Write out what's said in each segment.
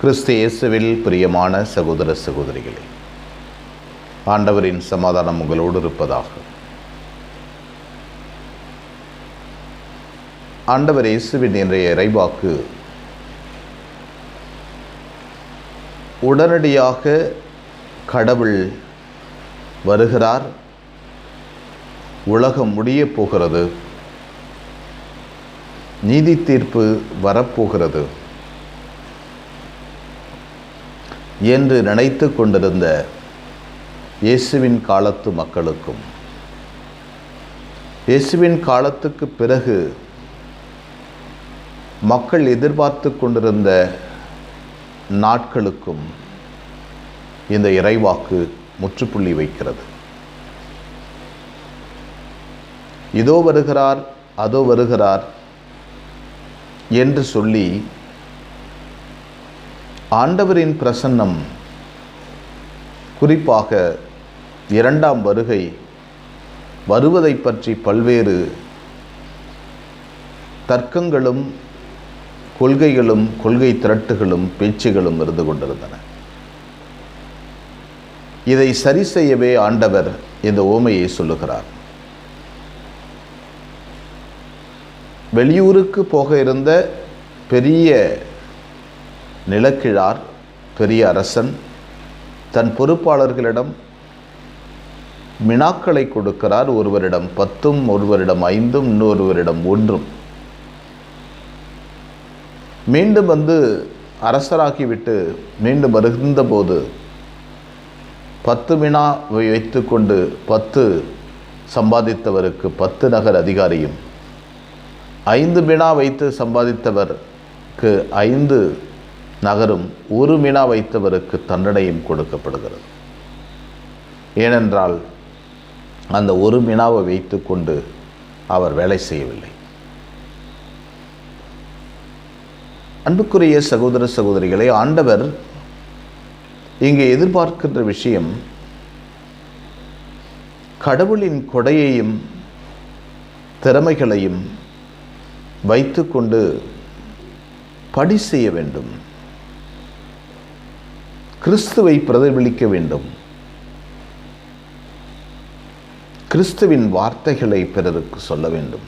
கிறிஸ்து இயேசுவில் பிரியமான சகோதர சகோதரிகளே ஆண்டவரின் சமாதானம் உங்களோடு இருப்பதாக. ஆண்டவர் இயேசுவின் இன்றைய இறைவாக்கு உடனடியாக கடவுள் வருகிறார். உலகம் முடியப் போகிறது. நீதி தீர்ப்பு வரப்போகிறது. என்று நினைத்து கொண்டிருந்த இயேசுவின் காலத்து மக்களுக்கும். இயேசுவின் காலத்துக்கு பிறகு மக்கள் எதிர்பார்த்து கொண்டிருந்த நாட்களுக்கும் இந்த இறைவாக்கு முற்றுப்புள்ளி வைக்கிறது. இதோ வருகிறார் அதோ வருகிறார் என்று சொல்லி ஆண்டவரின் பிரசன்னம் குறிப்பாக இரண்டாம் வருகை வருவதை பற்றி பல்வேறு தர்க்கங்களும் கொள்கைகளும் கொள்கை திரட்டுகளும் பேச்சுகளும் இருந்து கொண்டிருந்தன. இதை சரி செய்யவே ஆண்டவர் இந்த ஓமையை சொல்லுகிறார். வெளியூருக்கு போக இருந்த பெரிய நிலக்கிழார் பெரிய அரசன் தன் பொறுப்பாளர்களிடம் மினாக்களை கொடுக்கிறார். ஒருவரிடம் பத்தும் ஒருவரிடம் ஐந்தும் இன்னொருவரிடம் ஒன்றும். மீண்டும் வந்து அரசராகிவிட்டு மீண்டும் வருகின்றபோது பத்து வினா வைத்துக்கொண்டு பத்து சம்பாதித்தவருக்கு பத்து நகர் அதிகாரியும் ஐந்து வினா வைத்து சம்பாதித்தவருக்கு ஐந்து நகரும் ஒரு மினா வைத்தவருக்கு தண்டனையும் கொடுக்கப்படுகிறது. ஏனென்றால் அந்த ஒரு மினாவை வைத்துக்கொண்டு அவர் வேலை செய்யவில்லை. அன்புக்குரிய சகோதர சகோதரிகளை ஆண்டவர் இங்கே எதிர்பார்க்கின்ற விஷயம் கடவுளின் கொடையையும் திறமைகளையும் வைத்துக்கொண்டு படி செய்ய வேண்டும். கிறிஸ்துவை பிரதிபலிக்க வேண்டும். கிறிஸ்துவின் வார்த்தைகளை பிறருக்கு சொல்ல வேண்டும்.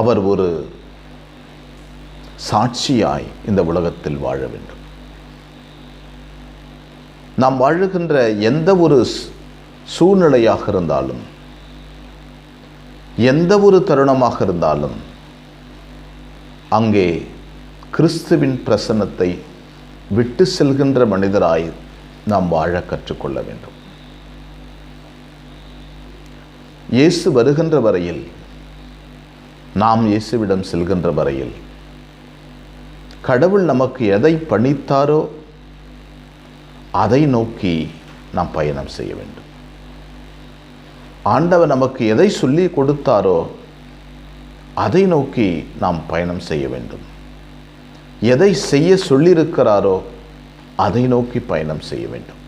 அவர் ஒரு சாட்சியாய் இந்த உலகத்தில் வாழ வேண்டும். நாம் வாழுகின்ற எந்த ஒரு சூழ்நிலையாக இருந்தாலும் எந்த ஒரு தருணமாக இருந்தாலும் அங்கே கிறிஸ்துவின் பிரசன்னத்தை விட்டு செல்கின்ற மனிதராய் நாம் வாழ கற்றுக்கொள்ள வேண்டும். இயேசு வருகின்ற வரையில் நாம் இயேசுவிடம் செல்கின்ற வரையில் கடவுள் நமக்கு எதை பணித்தாரோ அதை நோக்கி நாம் பயணம் செய்ய வேண்டும். ஆண்டவர் நமக்கு எதை சொல்லி கொடுத்தாரோ அதை நோக்கி நாம் பயணம் செய்ய வேண்டும். எதை செய்ய சொல்லியிருக்கிறாரோ அதை நோக்கி பயணம் செய்ய வேண்டும்.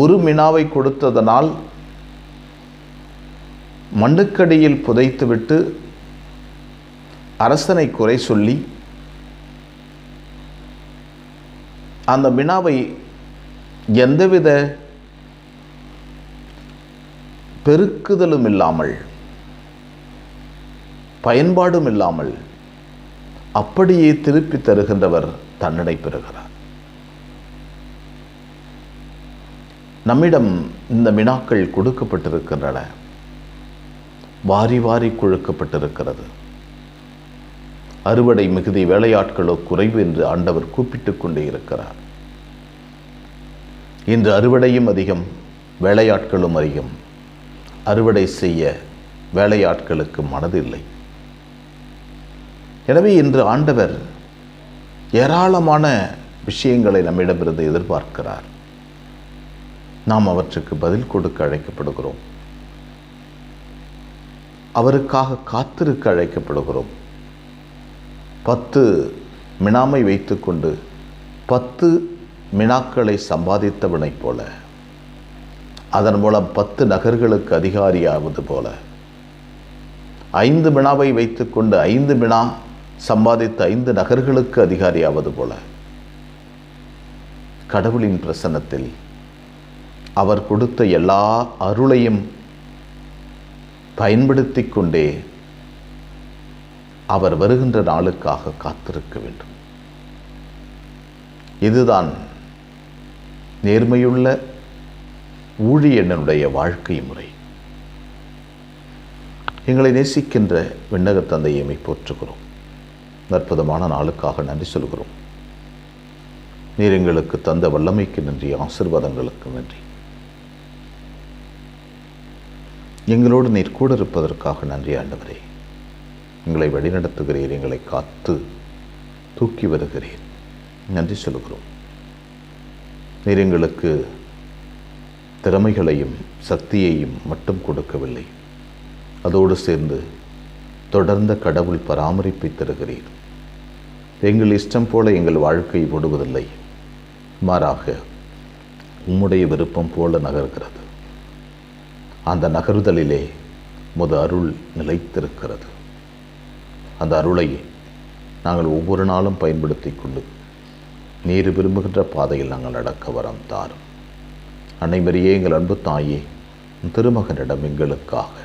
ஒரு மினாவை கொடுத்ததனால் மண்ணுக்கடியில் புதைத்துவிட்டு அரசனை குறை சொல்லி அந்த மினாவை எந்தவித பெருக்குதலும் இல்லாமல் பயன்பாடும் இல்லாமல் அப்படியே திருப்பி தருகின்றவர் தன்னடை பெறுகிறார். நம்மிடம் இந்த மினாக்கள் கொடுக்கப்பட்டிருக்கின்றன. வாரி வாரி குழுக்கப்பட்டிருக்கிறது. அறுவடை மிகுதி வேலையாட்களோ குறைவு என்று ஆண்டவர் கூப்பிட்டு கொண்டே இருக்கிறார். இன்று அறுவடையும் அதிகம் வேலையாட்களும் அதிகம். அறுவடை செய்ய வேலையாட்களுக்கு மனதில்லை. எனவே இன்று ஆண்டவர் ஏராளமான விஷயங்களை நம்மிடமிருந்து எதிர்பார்க்கிறார். நாம் அவற்றுக்கு பதில் கொடுக்க அழைக்கப்படுகிறோம். அவருக்காக காத்திருக்க அழைக்கப்படுகிறோம். பத்து மினாமை வைத்துக்கொண்டு பத்து மினாக்களை சம்பாதித்தவனைப் போல அதன் மூலம் பத்து நகர்களுக்கு அதிகாரியாவது போல ஐந்து மினாவை வைத்துக்கொண்டு ஐந்து மினா சம்பாதித்த ஐந்து நகர்களுக்கு அதிகாரியாவது போல. கடவுளின் பிரசன்னத்தில் அவர் கொடுத்த எல்லா அருளையும் பயன்படுத்தி கொண்டே அவர் வருகின்ற நாளுக்காக காத்திருக்க வேண்டும். இதுதான் நேர்மையுள்ள ஊழியனுடைய வாழ்க்கை முறை. எங்களை நேசிக்கின்ற விண்ணக தந்தையமை போற்றுகிறோம் அற்புதமான நாளுக்காக நன்றி சொல்கிறோம். நீர் எங்களுக்கு தந்த வல்லமைக்கு நன்றி ஆசிர்வாதங்களுக்கு நன்றி. எங்களோடு நீர் கூட இருப்பதற்காக நன்றி ஆண்டவரே. எங்களை வழிநடத்துகிறீர் எங்களை காத்து தூக்கி வருகிறீர். நன்றி சொல்கிறோம். நீர் எங்களுக்கு திறமைகளையும் சக்தியையும் மட்டும் கொடுக்கவில்லை. அதோடு சேர்ந்து தொடர்ந்த கடவுள் பராமரிப்பை தருகிறீர். எங்கள் இஷ்டம் போல எங்கள் வாழ்க்கை ஓடுவதில்லை. மாறாக உம்முடைய விருப்பம் போல நகர்கிறது. அந்த நகருதலிலே முத அருள் நிலைத்திருக்கிறது. அந்த அருளை நாங்கள் ஒவ்வொரு நாளும் பயன்படுத்தி கொண்டு நீர் விரும்புகின்ற பாதையில் நாங்கள் நடக்க வரம் தாரும். அனைவரையே எங்கள் அன்பு தாயே திருமகனிடம் எங்களுக்காக